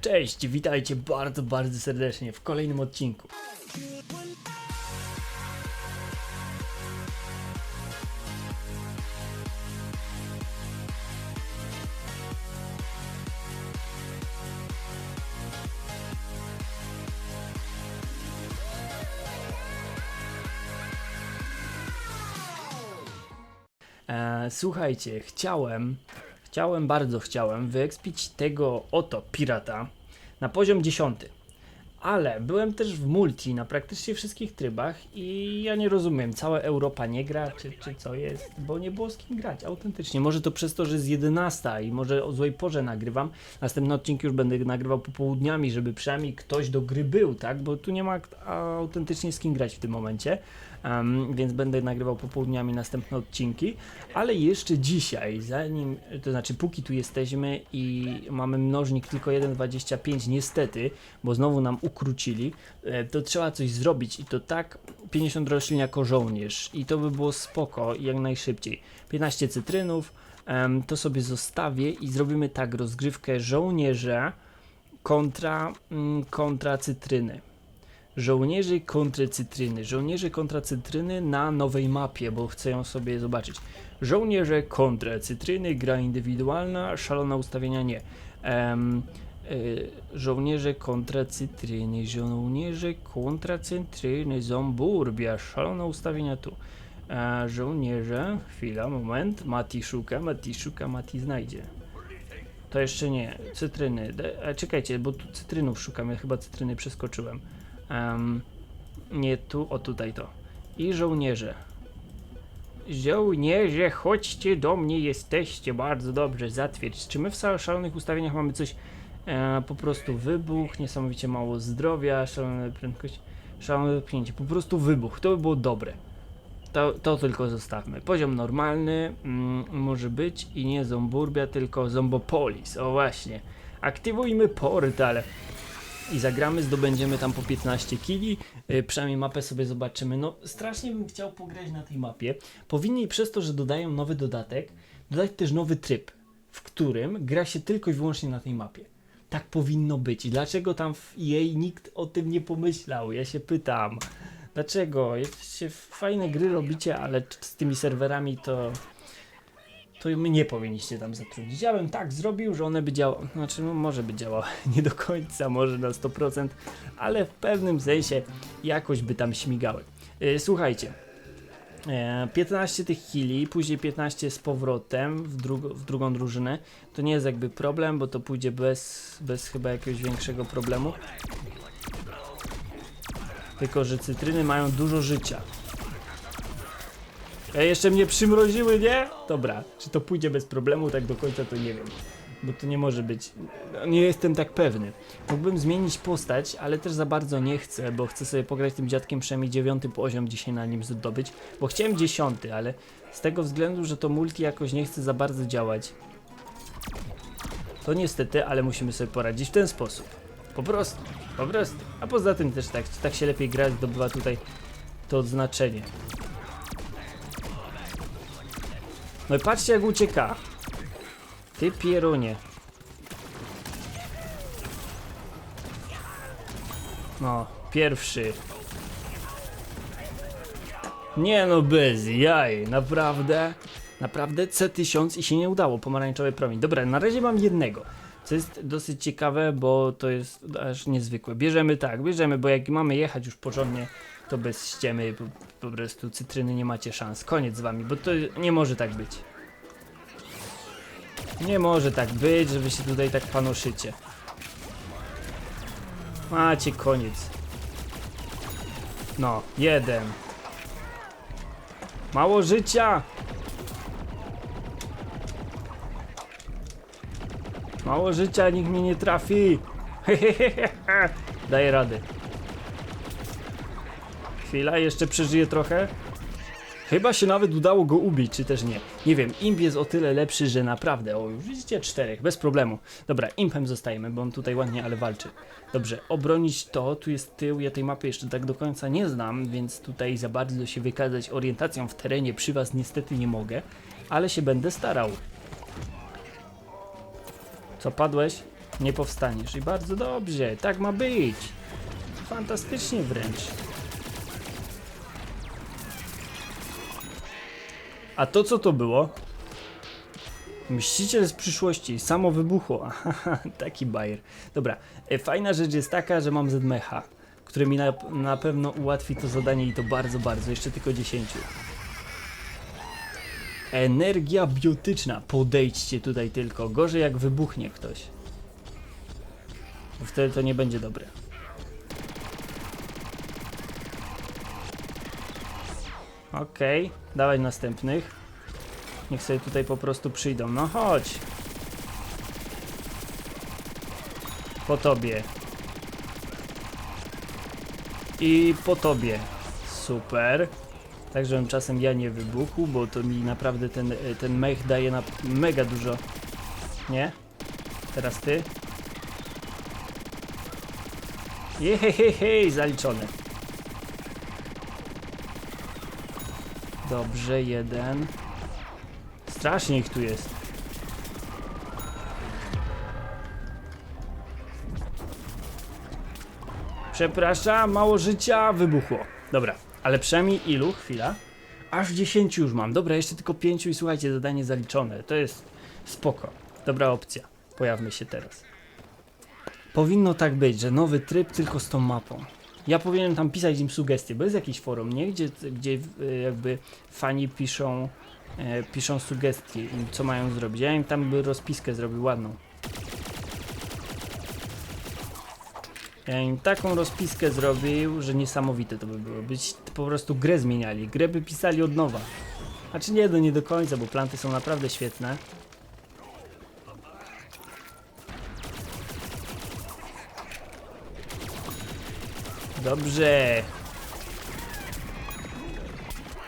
Cześć, witajcie bardzo, bardzo serdecznie w kolejnym odcinku. E, słuchajcie, chciałem, chciałem, bardzo chciałem wyekspić tego oto pirata na poziom 10. Ale byłem też w multi na praktycznie wszystkich trybach i ja nie rozumiem, cała Europa nie gra, czy, czy co jest, bo nie było z kim grać, autentycznie. Może to przez to, że jest 11 i może o złej porze nagrywam. Następny odcinek już będę nagrywał popołudniami, żeby przynajmniej ktoś do gry był, tak? Bo tu nie ma autentycznie z kim grać w tym momencie. Em, więc będę nagrywał popołudniami następne odcinki, ale jeszcze dzisiaj, zanim, to znaczy póki tu jesteśmy i mamy mnożnik tylko 1,25 niestety, bo znowu nam ukrócili, e, to trzeba coś zrobić i to tak 50 roślin jako żołnierz i to by było spoko jak najszybciej. 15 cytrynów, em, to sobie zostawię i zrobimy tak rozgrywkę żołnierze kontra, mm, kontra cytryny. Żołnierzy kontra cytryny. Żołnierze kontra cytryny na nowej mapie, bo chcę ją sobie zobaczyć. Żołnierze kontra cytryny, gra indywidualna, szalone ustawienia nie. Em, y, żołnierze kontra cytryny, żołnierze kontra cytryny, zomburbia, szalone ustawienia tu. E, żołnierze, chwila, moment, Mati szuka, Mati szuka, Mati znajdzie. To jeszcze nie, cytryny, De, e, czekajcie, bo tu cytrynów szukam, ja chyba cytryny przeskoczyłem. Em, nie tu, o tutaj to. I żołnierze. Żołnierze, chodźcie do mnie, jesteście bardzo dobrze, zatwierdź. Czy my w szal- szalonych ustawieniach mamy coś, e, po prostu wybuch, niesamowicie mało zdrowia, szalona prędkość, szalone wypchnięcie, po prostu wybuch, to by było dobre. To, to tylko zostawmy. Poziom normalny mm, może być i nie Zomburbia, tylko Zombopolis. O właśnie. Aktywujmy portal i zagramy, zdobędziemy tam po 15 kili, yy, przynajmniej mapę sobie zobaczymy. No, strasznie bym chciał pograć na tej mapie. Powinni przez to, że dodają nowy dodatek, dodać też nowy tryb, w którym gra się tylko i wyłącznie na tej mapie. Tak powinno być. I dlaczego tam w jej nikt o tym nie pomyślał? Ja się pytam. Dlaczego? Jesteście fajne gry robicie, ale z tymi serwerami to to my nie powinniście tam zatrudnić. Ja bym tak zrobił, że one by działały, znaczy no, może by działały nie do końca, może na 100%, ale w pewnym sensie jakoś by tam śmigały. Yy, słuchajcie, e, 15 tych chwili, później 15 z powrotem w, drug w drugą drużynę, to nie jest jakby problem, bo to pójdzie bez, bez chyba jakiegoś większego problemu. Tylko, że cytryny mają dużo życia. E, jeszcze mnie przymroziły, nie? Dobra, czy to pójdzie bez problemu, tak do końca to nie wiem. Bo to nie może być. no, Nie jestem tak pewny. Mógłbym zmienić postać, ale też za bardzo nie chcę, bo chcę sobie pograć tym dziadkiem przynajmniej dziewiąty poziom dzisiaj na nim zdobyć. Bo chciałem dziesiąty, ale z tego względu, że to multi jakoś nie chce za bardzo działać. To niestety, ale musimy sobie poradzić w ten sposób. Po prostu, po prostu. A poza tym też tak, tak się lepiej gra, zdobywa tutaj to odznaczenie. No i patrzcie jak ucieka. Ty pierunie. No, pierwszy. Nie no, bez jaj, naprawdę. Naprawdę C1000 i się nie udało, pomarańczowy promień. Dobra, na razie mam jednego. Co jest dosyć ciekawe, bo to jest aż niezwykłe. Bierzemy tak, bierzemy, bo jak mamy jechać już porządnie, to bez ściemy po, po prostu cytryny nie macie szans. Koniec z wami, bo to nie może tak być. Nie może tak być, że wy się tutaj tak panoszycie. Macie koniec. No, jeden. Mało życia! Mało życia, nikt mnie nie trafi! Daję radę. Chwila, jeszcze przeżyję trochę. Chyba się nawet udało go ubić, czy też nie. Nie wiem, imp jest o tyle lepszy, że naprawdę, o już widzicie, czterech, bez problemu. Dobra, impem zostajemy, bo on tutaj ładnie, ale walczy. Dobrze, obronić to, tu jest tył, ja tej mapy jeszcze tak do końca nie znam, więc tutaj za bardzo się wykazać orientacją w terenie przy was niestety nie mogę, ale się będę starał. Co, padłeś? Nie powstaniesz. I bardzo dobrze, tak ma być. Fantastycznie wręcz. A to co to było? Mściciel z przyszłości, samo wybuchło. Taki bajer. Dobra, e, fajna rzecz jest taka, że mam ZMH, który mi na, na pewno ułatwi to zadanie i to bardzo, bardzo. Jeszcze tylko 10. Energia biotyczna. Podejdźcie tutaj tylko. Gorzej jak wybuchnie ktoś. Bo Wtedy to nie będzie dobre. Okej, dawaj następnych. Niech sobie tutaj po prostu przyjdą. No chodź. Po tobie. I po tobie. Super. Tak, żebym czasem ja nie wybuchł, bo to mi naprawdę ten, ten mech daje na mega dużo. Nie? Teraz ty. Jehehehej, zaliczone. Dobrze, jeden. Strasznie ich tu jest. Przepraszam, mało życia, wybuchło. Dobra, ale przynajmniej ilu? Chwila. Aż 10 już mam. Dobra, jeszcze tylko 5 i słuchajcie, zadanie zaliczone. To jest spoko. Dobra opcja. Pojawmy się teraz. Powinno tak być, że nowy tryb tylko z tą mapą. Ja powinienem tam pisać im sugestie, bo jest jakiś forum, nie? Gdzie, gdzie e, jakby fani piszą, e, piszą sugestie im, co mają zrobić. Ja im tam by rozpiskę zrobił ładną. Ja im taką rozpiskę zrobił, że niesamowite to by było. Być po prostu grę zmieniali, grę by pisali od nowa. Znaczy nie, no nie do końca, bo planty są naprawdę świetne. Dobrze.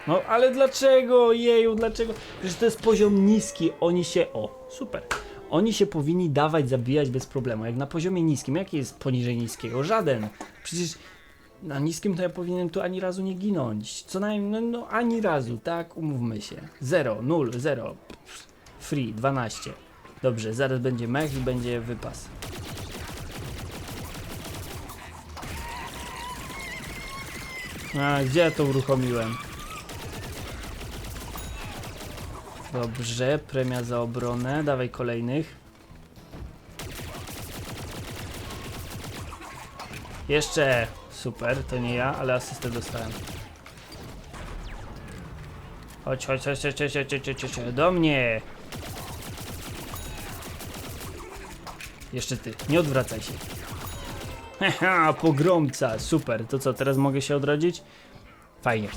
No ale dlaczego? Jeju, dlaczego? Przecież to jest poziom niski. Oni się. O, super. Oni się powinni dawać zabijać bez problemu. Jak na poziomie niskim. Jaki jest poniżej niskiego? Żaden. Przecież na niskim to ja powinienem tu ani razu nie ginąć. Co najmniej, no, no ani razu, tak? Umówmy się. 0, 0, 0. Free, 12. Dobrze, zaraz będzie mech i będzie wypas. A, gdzie ja to uruchomiłem? Dobrze, premia za obronę. Dawaj kolejnych. Jeszcze! Super, to nie ja, ale asystę dostałem. Chodź, chodź, chodź, chodź, chodź, chodź, chodź, chodź, do mnie! Jeszcze ty, nie odwracaj się. Haha, pogromca, super. To co, teraz mogę się odrodzić? Fajnie.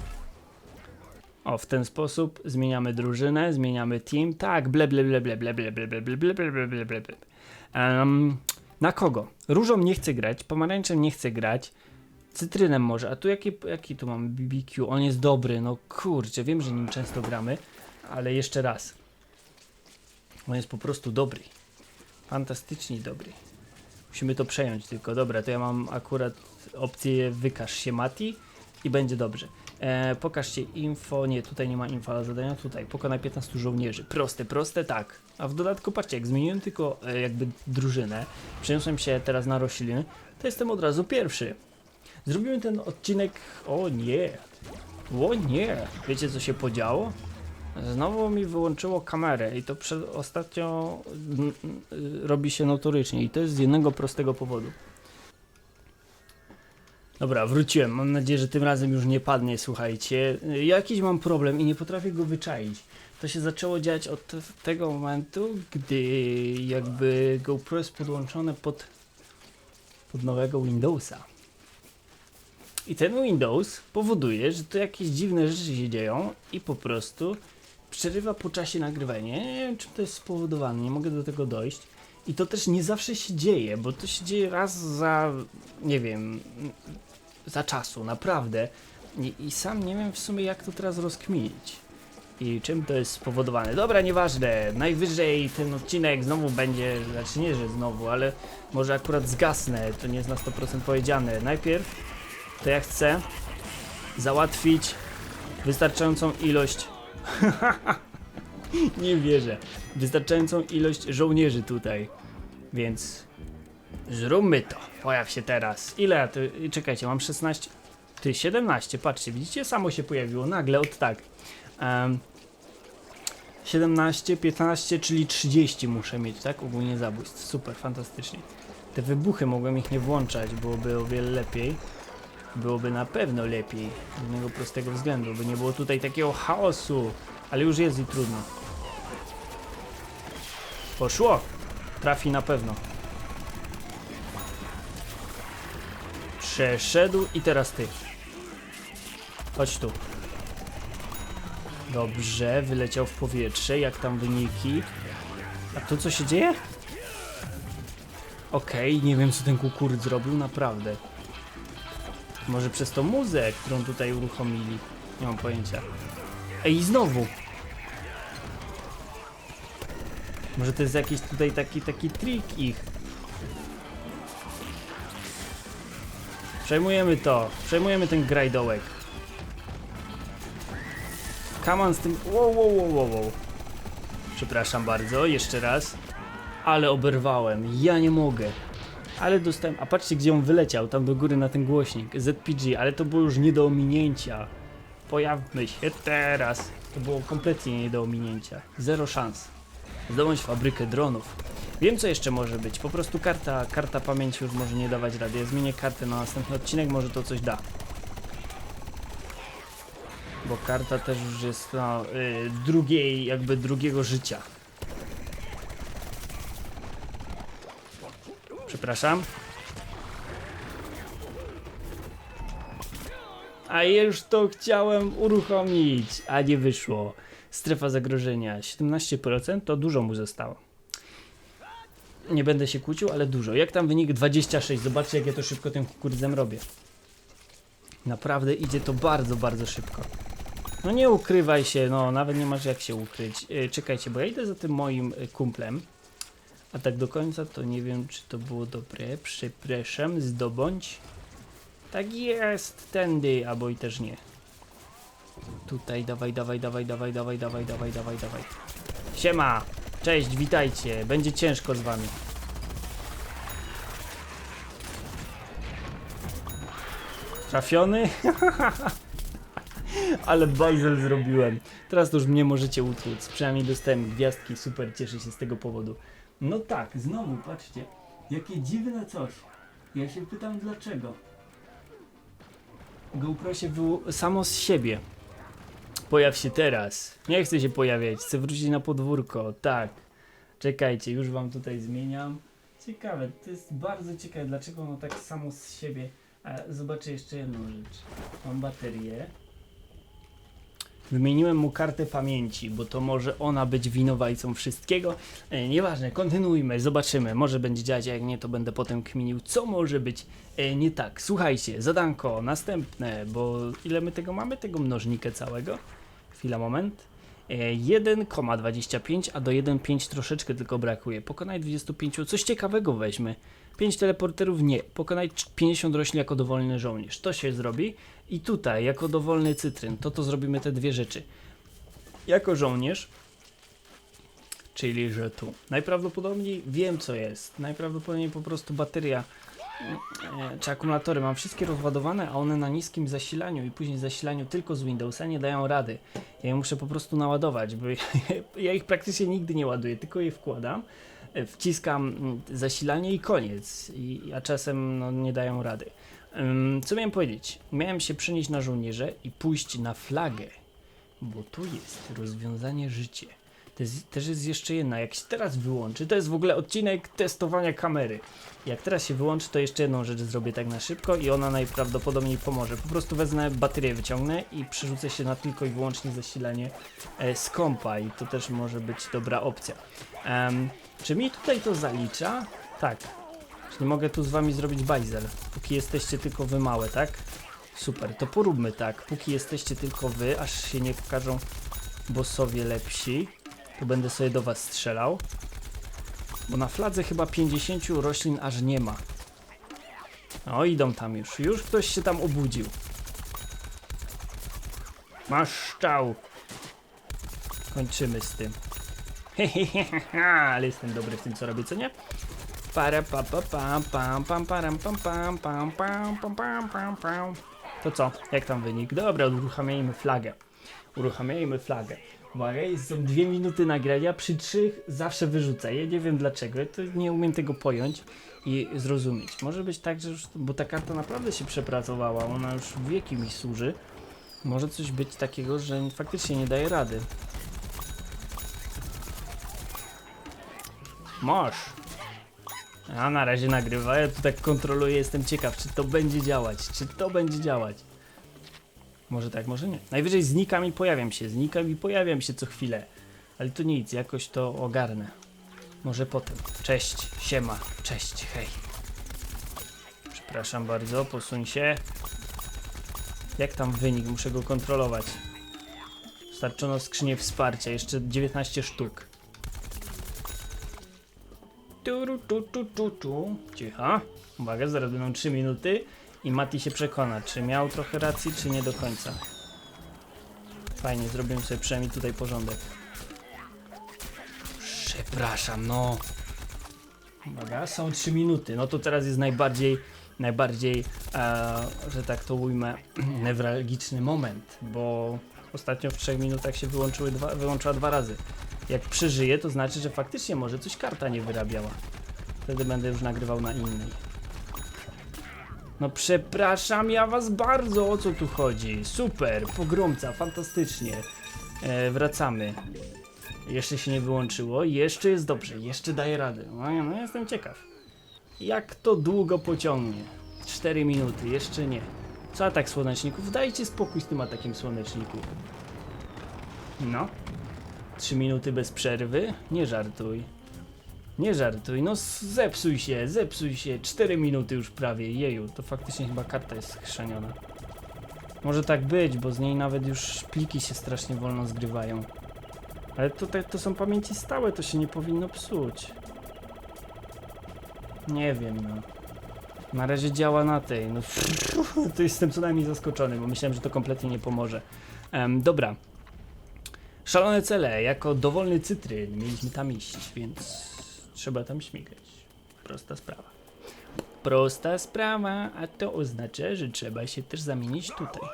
O, w ten sposób zmieniamy drużynę, zmieniamy team. Tak, ble ble ble ble ble ble ble ble ble ble ble ble ble ble. Em, Na kogo? Różą nie chcę grać, pomarańczem nie chcę grać, cytrynem może, a tu jaki, jaki tu mamy BBQ? On jest dobry, no kurczę, wiem, że nim często gramy, ale jeszcze raz. On jest po prostu dobry. Fantastycznie dobry. Musimy to przejąć tylko. Dobra, to ja mam akurat opcję wykaż się Mati i będzie dobrze. E, pokażcie info. Nie, tutaj nie ma info ale zadania. Tutaj pokonaj 15 żołnierzy. Proste, proste, tak. A w dodatku, patrzcie, jak zmieniłem tylko e, jakby drużynę, przeniosłem się teraz na rośliny, to jestem od razu pierwszy. Zrobiłem ten odcinek. O nie! O nie! Wiecie co się podziało? Znowu mi wyłączyło kamerę i to przed, ostatnio mm, y, robi się notorycznie i to jest z jednego prostego powodu. Dobra, wróciłem. Mam nadzieję, że tym razem już nie padnie, słuchajcie. Y, Jakiś mam problem i nie potrafię go wyczaić. To się zaczęło dziać od te- tego momentu, gdy jakby GoPro jest podłączone pod, pod nowego Windowsa. I ten Windows powoduje, że to jakieś dziwne rzeczy się dzieją i po prostu przerywa po czasie nagrywanie. Nie wiem, czym to jest spowodowane, nie mogę do tego dojść. I to też nie zawsze się dzieje, bo to się dzieje raz za, nie wiem, za czasu, naprawdę. I, I sam nie wiem w sumie, jak to teraz rozkminić. I czym to jest spowodowane. Dobra, nieważne. Najwyżej ten odcinek znowu będzie, znaczy nie, że znowu, ale może akurat zgasnę, to nie jest na 100% powiedziane. Najpierw to ja chcę załatwić wystarczającą ilość nie wierzę. Wystarczającą ilość żołnierzy tutaj. Więc Zróbmy to. Pojaw się teraz. Ile? ja tu- Czekajcie, mam 16. Ty, 17, patrzcie, widzicie? Samo się pojawiło nagle, od tak. Em, 17, 15, czyli 30 muszę mieć, tak? Ogólnie zabójstw. Super, fantastycznie. Te wybuchy mogłem ich nie włączać, byłoby o wiele lepiej. Byłoby na pewno lepiej. Z jednego prostego względu, by nie było tutaj takiego chaosu. Ale już jest i trudno. Poszło! Trafi na pewno. Przeszedł i teraz ty. Chodź tu. Dobrze, wyleciał w powietrze. Jak tam wyniki? A tu co się dzieje? Okej, nie wiem co ten kukurydz zrobił, naprawdę. Może przez tą muzę, którą tutaj uruchomili. Nie mam pojęcia. Ej, znowu! Może to jest jakiś tutaj taki, taki trik ich. Przejmujemy to. Przejmujemy ten grajdołek. Kaman z tym... Wow, wow, wow, wow, wow. Przepraszam bardzo, jeszcze raz. Ale oberwałem. Ja nie mogę. Ale dostałem... A patrzcie, gdzie on wyleciał. Tam do góry na ten głośnik. ZPG, ale to było już nie do ominięcia. Pojawmy się teraz. To było kompletnie nie do ominięcia. Zero szans. Zdobądź fabrykę dronów. Wiem co jeszcze może być. Po prostu karta, karta pamięci już może nie dawać rady. Ja zmienię kartę na następny odcinek, może to coś da. Bo karta też już jest no, y, drugiej, jakby drugiego życia. Przepraszam. A już to chciałem uruchomić, a nie wyszło. Strefa zagrożenia 17% to dużo mu zostało. Nie będę się kłócił, ale dużo. Jak tam wynik 26? Zobaczcie, jak ja to szybko tym kukurydzem robię. Naprawdę idzie to bardzo, bardzo szybko. No nie ukrywaj się, no nawet nie masz jak się ukryć. Yy, czekajcie, bo ja idę za tym moim y, kumplem. A tak do końca to nie wiem, czy to było dobre. Przepraszam, zdobądź. Tak jest, tędy, albo i też nie. Tutaj, dawaj, dawaj, dawaj, dawaj, dawaj, dawaj, dawaj, dawaj, dawaj. Siema! Cześć, witajcie. Będzie ciężko z wami. Trafiony? Ale bajzel zrobiłem. Teraz już mnie możecie utłuc. Przynajmniej dostałem gwiazdki, super, cieszę się z tego powodu. No tak, znowu, patrzcie. Jakie dziwne coś. Ja się pytam dlaczego. GoPro się samo z siebie. Pojaw się teraz. Nie chcę się pojawiać, chcę wrócić na podwórko. Tak. Czekajcie, już wam tutaj zmieniam. Ciekawe, to jest bardzo ciekawe, dlaczego ono tak samo z siebie. A zobaczę jeszcze jedną rzecz. Mam baterię. Wymieniłem mu kartę pamięci, bo to może ona być winowajcą wszystkiego. E, nieważne, kontynuujmy, zobaczymy. Może będzie działać, a jak nie, to będę potem kminił, co może być e, nie tak. Słuchajcie, zadanko następne, bo ile my tego mamy? Tego mnożnikę całego. Chwila, moment. E, 1,25, a do 1,5 troszeczkę tylko brakuje. Pokonaj 25, coś ciekawego weźmy. 5 teleporterów nie. Pokonaj cz- 50 roślin jako dowolny żołnierz. To się zrobi. I tutaj, jako dowolny cytryn, to to zrobimy te dwie rzeczy. Jako żołnierz, czyli że tu. Najprawdopodobniej wiem co jest. Najprawdopodobniej po prostu bateria czy akumulatory mam wszystkie rozładowane, a one na niskim zasilaniu i później zasilaniu tylko z Windowsa nie dają rady. Ja je muszę po prostu naładować, bo ja ich praktycznie nigdy nie ładuję, tylko je wkładam, e, wciskam mm, zasilanie i koniec. I, a czasem no, nie dają rady. Co miałem powiedzieć? Miałem się przenieść na żołnierze i pójść na flagę, bo tu jest rozwiązanie życie. To jest, też jest jeszcze jedna, jak się teraz wyłączy, to jest w ogóle odcinek testowania kamery. Jak teraz się wyłączy, to jeszcze jedną rzecz zrobię tak na szybko i ona najprawdopodobniej pomoże. Po prostu wezmę baterię, wyciągnę i przerzucę się na tylko i wyłącznie zasilanie e, z kompa i to też może być dobra opcja. Czy mi tutaj to zalicza? Tak. Czyli mogę tu z wami zrobić bajzel, póki jesteście tylko wy małe, tak? Super, to poróbmy tak, póki jesteście tylko wy, aż się nie pokażą bossowie lepsi, to będę sobie do was strzelał. Bo na fladze chyba 50 roślin aż nie ma. O, idą tam już. Już ktoś się tam obudził. Masz szczał. Kończymy z tym. Ale jestem dobry w tym, co robię, co nie? Para pa pa pam pam pam param pam pam pam pam pam pam pam pam. To co? Jak tam wynik? Dobra, uruchamiajmy flagę. Uruchamiajmy flagę. Uwaga, są dwie minuty nagrania, przy trzech zawsze wyrzucę. Ja nie wiem dlaczego, ja to nie umiem tego pojąć i zrozumieć. Może być tak, że już, bo ta karta naprawdę się przepracowała, ona już wieki mi służy. Może coś być takiego, że faktycznie nie daje rady. Masz. A na razie nagrywa, ja tu tak kontroluję, jestem ciekaw, czy to będzie działać, czy to będzie działać. Może tak, może nie. Najwyżej znikam i pojawiam się, znikam i pojawiam się co chwilę. Ale to nic, jakoś to ogarnę. Może potem. Cześć, siema, cześć, hej. Przepraszam bardzo, posuń się. Jak tam wynik? Muszę go kontrolować. Starczono skrzynię wsparcia, jeszcze 19 sztuk. Tu, tu, tu, tu, tu. Cicho. Uwaga, zaraz będą 3 minuty i Mati się przekona, czy miał trochę racji, czy nie do końca. Fajnie, zrobimy sobie przynajmniej tutaj porządek. Przepraszam, no. Uwaga, są 3 minuty. No to teraz jest najbardziej, najbardziej, e, że tak to ujmę, newralgiczny moment, bo ostatnio w 3 minutach się wyłączyły dwa, wyłączyła dwa razy. Jak przeżyję, to znaczy, że faktycznie może coś karta nie wyrabiała. Wtedy będę już nagrywał na innej. No przepraszam ja was bardzo, o co tu chodzi? Super, pogromca, fantastycznie. E, wracamy. Jeszcze się nie wyłączyło, jeszcze jest dobrze, jeszcze daje radę. No, no jestem ciekaw. Jak to długo pociągnie? 4 minuty, jeszcze nie. Co atak słoneczników? Dajcie spokój z tym atakiem słoneczników. No. 3 minuty bez przerwy? Nie żartuj. Nie żartuj, no zepsuj się, zepsuj się. 4 minuty już prawie, jeju, to faktycznie chyba karta jest schrzaniona. Może tak być, bo z niej nawet już pliki się strasznie wolno zgrywają. Ale tutaj to są pamięci stałe, to się nie powinno psuć. Nie wiem, no. Na razie działa na tej, no to jestem co najmniej zaskoczony, bo myślałem, że to kompletnie nie pomoże. Em, dobra. Szalone cele, jako dowolny cytryn mieliśmy tam iść, więc trzeba tam śmigać. Prosta sprawa. Prosta sprawa, a to oznacza, że trzeba się też zamienić tutaj.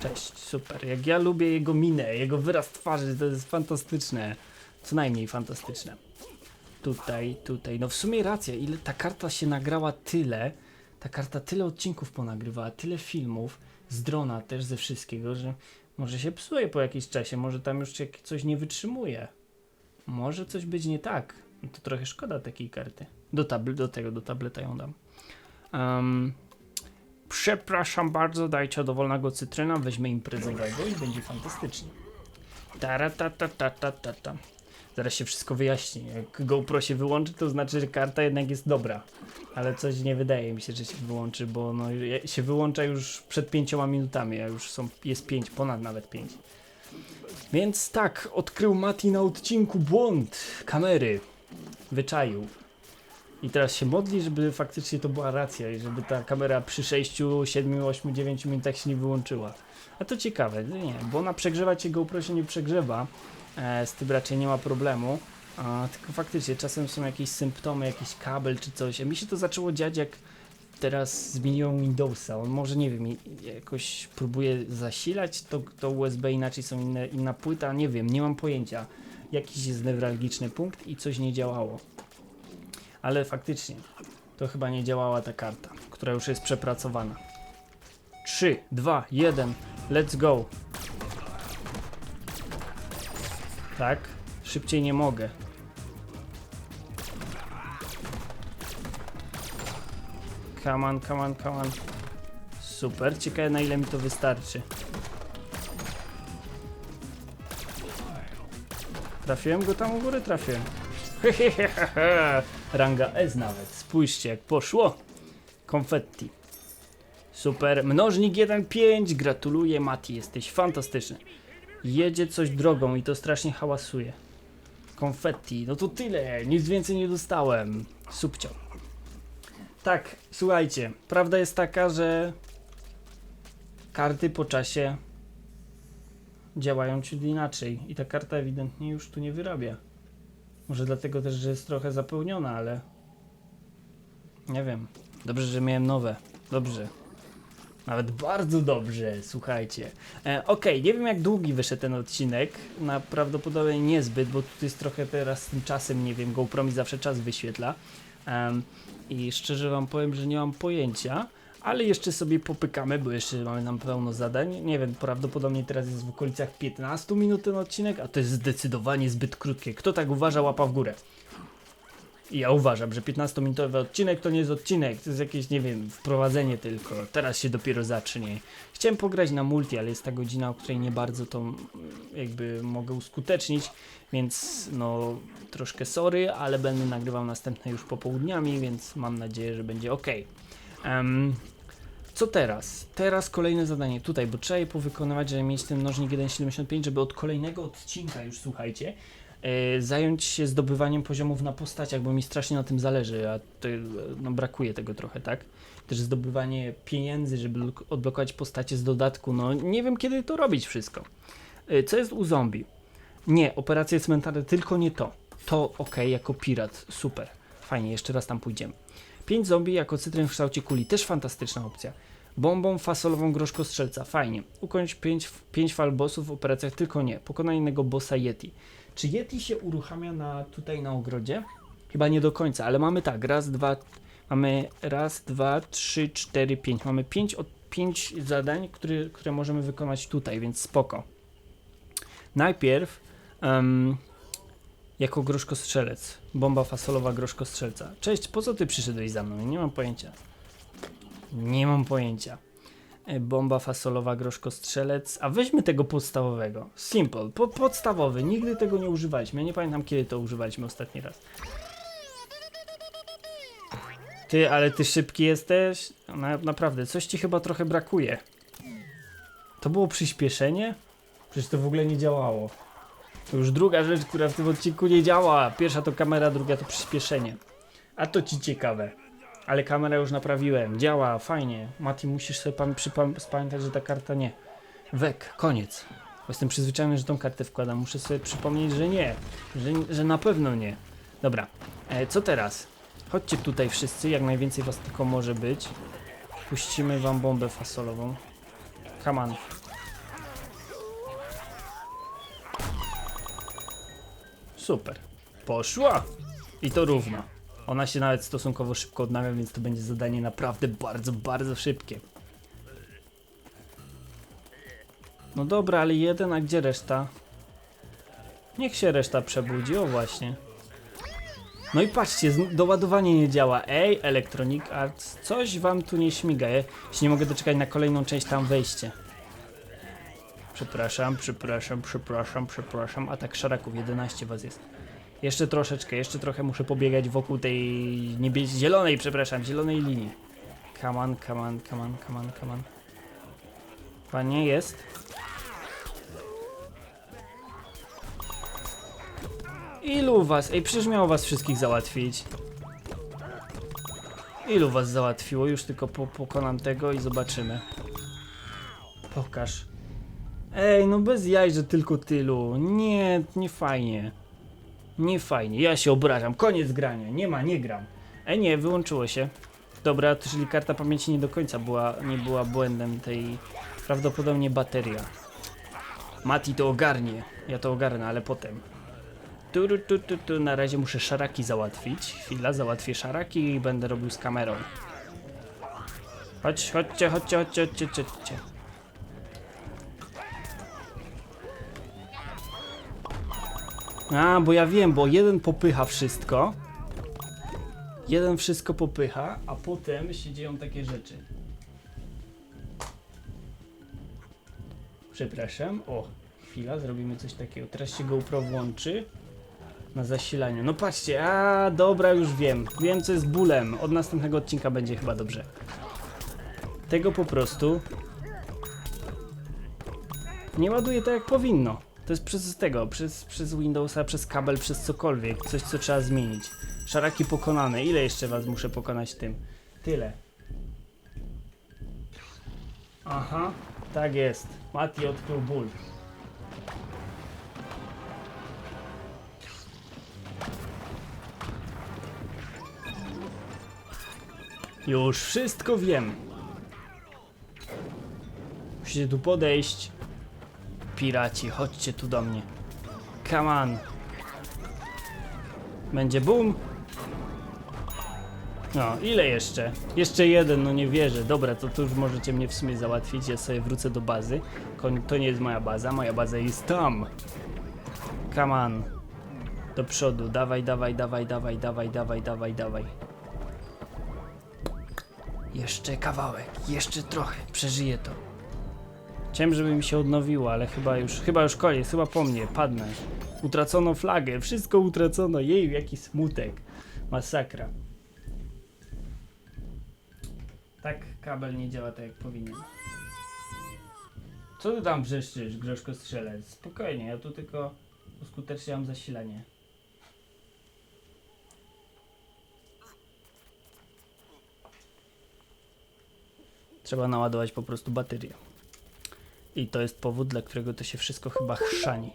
Cześć, super. Jak ja lubię jego minę, jego wyraz twarzy, to jest fantastyczne. Co najmniej fantastyczne. Tutaj, tutaj. No w sumie racja, ile ta karta się nagrała tyle, ta karta tyle odcinków ponagrywała, tyle filmów, z drona też ze wszystkiego, że może się psuje po jakimś czasie, może tam już coś nie wytrzymuje. Może coś być nie tak. No to trochę szkoda takiej karty. Do, tabl- do tego, do tableta ją dam. Um, przepraszam bardzo, dajcie dowolnego cytryna, weźmie imprezowego i będzie fantastycznie. Tara ta ta ta ta ta ta. Zaraz się wszystko wyjaśni. Jak GoPro się wyłączy, to znaczy, że karta jednak jest dobra. Ale coś nie wydaje mi się, że się wyłączy, bo no, się wyłącza już przed pięcioma minutami, a już są, jest pięć, ponad nawet pięć. Więc tak, odkrył Mati na odcinku błąd kamery. Wyczaił. I teraz się modli, żeby faktycznie to była racja i żeby ta kamera przy 6, 7, 8, 9 minutach się nie wyłączyła. A to ciekawe, nie, bo ona przegrzewa cię GoPro nie przegrzewa, e, z tym raczej nie ma problemu. A, tylko faktycznie czasem są jakieś symptomy, jakiś kabel czy coś. A mi się to zaczęło dziać jak teraz zmieniłem Windowsa. On może nie wiem, jakoś próbuje zasilać to, to USB, inaczej są inne, inna płyta, nie wiem, nie mam pojęcia. Jakiś jest newralgiczny punkt i coś nie działało. Ale faktycznie to chyba nie działała ta karta, która już jest przepracowana. 3, 2, 1, let's go. Tak, szybciej nie mogę. Come on, come on, come on. Super, ciekawe na ile mi to wystarczy. Trafiłem go tam u góry, trafiłem. Ranga S nawet. Spójrzcie jak poszło. Konfetti. Super. Mnożnik 1.5. Gratuluję Mati, jesteś fantastyczny. Jedzie coś drogą i to strasznie hałasuje. Konfetti. No to tyle. Nic więcej nie dostałem. Subcio. Tak, słuchajcie. Prawda jest taka, że karty po czasie działają ciut inaczej i ta karta ewidentnie już tu nie wyrabia. Może dlatego też, że jest trochę zapełniona, ale... Nie wiem. Dobrze, że miałem nowe. Dobrze. Nawet bardzo dobrze, słuchajcie. E, Okej, nie wiem jak długi wyszedł ten odcinek. Na prawdopodobnie niezbyt, bo tu jest trochę teraz z tym czasem, nie wiem, GoPro mi zawsze czas wyświetla. Em, I szczerze wam powiem, że nie mam pojęcia. Ale jeszcze sobie popykamy, bo jeszcze mamy nam pełno zadań. Nie wiem, prawdopodobnie teraz jest w okolicach 15 minut ten odcinek, a to jest zdecydowanie zbyt krótkie. Kto tak uważa, łapa w górę. Ja uważam, że 15-minutowy odcinek to nie jest odcinek, to jest jakieś, nie wiem, wprowadzenie tylko. Teraz się dopiero zacznie. Chciałem pograć na multi, ale jest ta godzina, o której nie bardzo to mm, jakby mogę uskutecznić, więc no troszkę sorry, ale będę nagrywał następne już popołudniami, więc mam nadzieję, że będzie ok. Em, co teraz? Teraz kolejne zadanie tutaj, bo trzeba je powykonywać, żeby mieć ten mnożnik 1.75, żeby od kolejnego odcinka już słuchajcie, zająć się zdobywaniem poziomów na postaciach, bo mi strasznie na tym zależy, a to, e, no, brakuje tego trochę, tak? Też zdobywanie pieniędzy, żeby odblokować postacie z dodatku, no nie wiem kiedy to robić wszystko. E, Co jest u zombie? Nie, operacje cmentarne, tylko nie to. To ok, jako pirat, super. Fajnie, jeszcze raz tam pójdziemy. 5 zombie jako cytryn w kształcie kuli, też fantastyczna opcja. Bombą fasolową groszko strzelca, fajnie. Ukończ 5, pięć fal bossów w operacjach, tylko nie. Pokonaj innego bossa Yeti. Czy Yeti się uruchamia na, tutaj na ogrodzie? Chyba nie do końca, ale mamy tak, raz, dwa, mamy raz, dwa, trzy, cztery, pięć. Mamy pięć, od, pięć zadań, które, które możemy wykonać tutaj, więc spoko. Najpierw em, jako groszkostrzelec. Bomba fasolowa groszkostrzelca. Cześć, po co ty przyszedłeś za mną? Nie mam pojęcia. Nie mam pojęcia. E, Bomba fasolowa groszkostrzelec. A weźmy tego podstawowego. Simple. Po, podstawowy. Nigdy tego nie używaliśmy. Ja nie pamiętam kiedy to używaliśmy ostatni raz. Ty, ale ty szybki jesteś? Na, naprawdę, coś ci chyba trochę brakuje. To było przyspieszenie? Przecież to w ogóle nie działało. To już druga rzecz, która w tym odcinku nie działa. Pierwsza to kamera, druga to przyspieszenie. A to ci ciekawe. Ale kamerę już naprawiłem. Działa, fajnie. Mati, musisz sobie pam- przypam- spamiętać, że ta karta nie. Wek, koniec. Jestem przyzwyczajony, że tą kartę wkładam. Muszę sobie przypomnieć, że nie. Że, że na pewno nie. Dobra, e, co teraz? Chodźcie tutaj wszyscy, jak najwięcej was tylko może być. Puścimy wam bombę fasolową. Come on. Super. Poszła! I to równo. Ona się nawet stosunkowo szybko odnawia, więc to będzie zadanie naprawdę bardzo, bardzo szybkie. No dobra, ale jeden, a gdzie reszta? Niech się reszta przebudzi, o właśnie. No i patrzcie, doładowanie nie działa. Ej, Electronic Arts, coś wam tu nie śmiga. Ja się nie mogę doczekać na kolejną część tam wejście. Przepraszam, przepraszam, przepraszam, przepraszam. Atak szaraków, 11 was jest. Jeszcze troszeczkę, jeszcze trochę muszę pobiegać wokół tej niebie... zielonej, przepraszam, zielonej linii. Come on, come on, come on, come on, come on. Panie, jest. Ilu was? Ej, przecież miało was wszystkich załatwić. Ilu was załatwiło? Już tylko po pokonam tego i zobaczymy. Pokaż. Ej, no bez jaj, że tylko tylu. Nie, nie fajnie. Nie fajnie, ja się obrażam. Koniec grania, nie ma, nie gram. Ej, nie, wyłączyło się. Dobra, to czyli karta pamięci nie do końca była, nie była błędem tej... Prawdopodobnie bateria. Mati to ogarnie. Ja to ogarnę, ale potem. Tu, tu, tu, tu. Na razie muszę szaraki załatwić. Chwila, załatwię szaraki i będę robił z kamerą. Chodź, chodźcie, chodźcie, chodźcie, chodźcie, chodźcie. A, bo ja wiem, bo jeden popycha wszystko. Jeden wszystko popycha, a potem się dzieją takie rzeczy. Przepraszam. O, chwila, zrobimy coś takiego. Teraz się GoPro włączy na zasilaniu. No patrzcie, a dobra, już wiem. Wiem, co jest bólem. Od następnego odcinka będzie chyba dobrze. Tego po prostu nie ładuje tak jak powinno. To jest przez tego, przez, przez Windowsa, przez kabel, przez cokolwiek. Coś, co trzeba zmienić. Szaraki pokonane. Ile jeszcze was muszę pokonać tym? Tyle. Aha, tak jest. Mati odkrył ból. Już wszystko wiem. Musicie tu podejść. Piraci, chodźcie tu do mnie. Come on. Będzie boom. No, ile jeszcze? Jeszcze jeden, no nie wierzę. Dobra, to tu już możecie mnie w sumie załatwić. Ja sobie wrócę do bazy. To nie jest moja baza, moja baza jest tam. Come on. Do przodu, dawaj, dawaj, dawaj, dawaj, dawaj, dawaj, dawaj, dawaj. Jeszcze kawałek, jeszcze trochę, przeżyję to. Chciałem, żeby mi się odnowiło, ale chyba już, chyba już koniec, chyba po mnie, padnę. Utracono flagę, wszystko utracono, jej, jaki smutek. Masakra. Tak kabel nie działa tak jak powinien. Co ty tam brzeszczysz, Grzeszko Strzelec? Spokojnie, ja tu tylko uskuteczniam zasilanie. Trzeba naładować po prostu baterię. I to jest powód, dla którego to się wszystko chyba chrzani.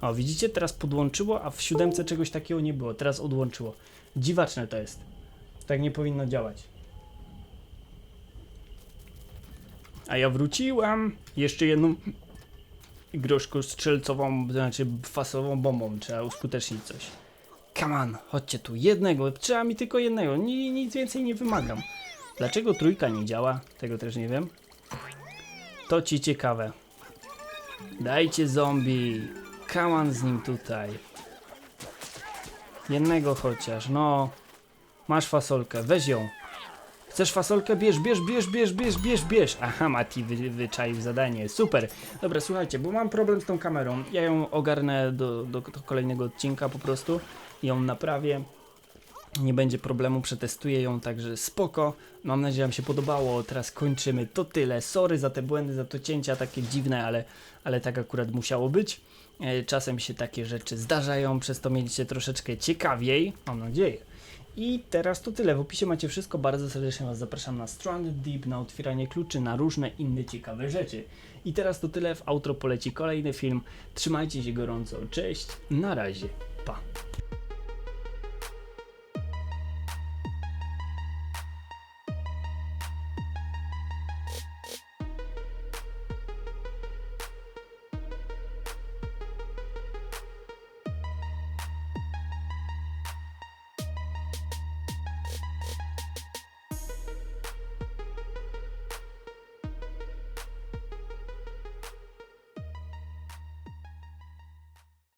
O, widzicie, teraz podłączyło, a w siódemce czegoś takiego nie było. Teraz odłączyło. Dziwaczne to jest. Tak nie powinno działać. A ja wróciłam. Jeszcze jedną groszku strzelcową, znaczy fasową bombą. Trzeba uskutecznić coś. Come on, chodźcie tu. Jednego. Trzeba mi tylko jednego. Ni, nic więcej nie wymagam. Dlaczego trójka nie działa? Tego też nie wiem. To ci ciekawe. Dajcie zombie. On z nim tutaj. Jednego chociaż, no. Masz fasolkę, weź ją. Chcesz fasolkę? Bierz, bierz, bierz, bierz, bierz, bierz, bierz. Aha, Mati wy, wyczaił zadanie. Super. Dobra, słuchajcie, bo mam problem z tą kamerą. Ja ją ogarnę do, do, do kolejnego odcinka po prostu. Ją naprawię. Nie będzie problemu, przetestuję ją, także spoko. Mam nadzieję, że Wam się podobało. Teraz kończymy. To tyle. Sorry za te błędy, za to cięcia takie dziwne, ale, ale tak akurat musiało być. E, Czasem się takie rzeczy zdarzają, przez to mieliście troszeczkę ciekawiej. Mam nadzieję. I teraz to tyle. W opisie macie wszystko. Bardzo serdecznie Was zapraszam na Stranded Deep, na otwieranie kluczy, na różne inne ciekawe rzeczy. I teraz to tyle. W outro poleci kolejny film. Trzymajcie się gorąco. Cześć. Na razie. Pa.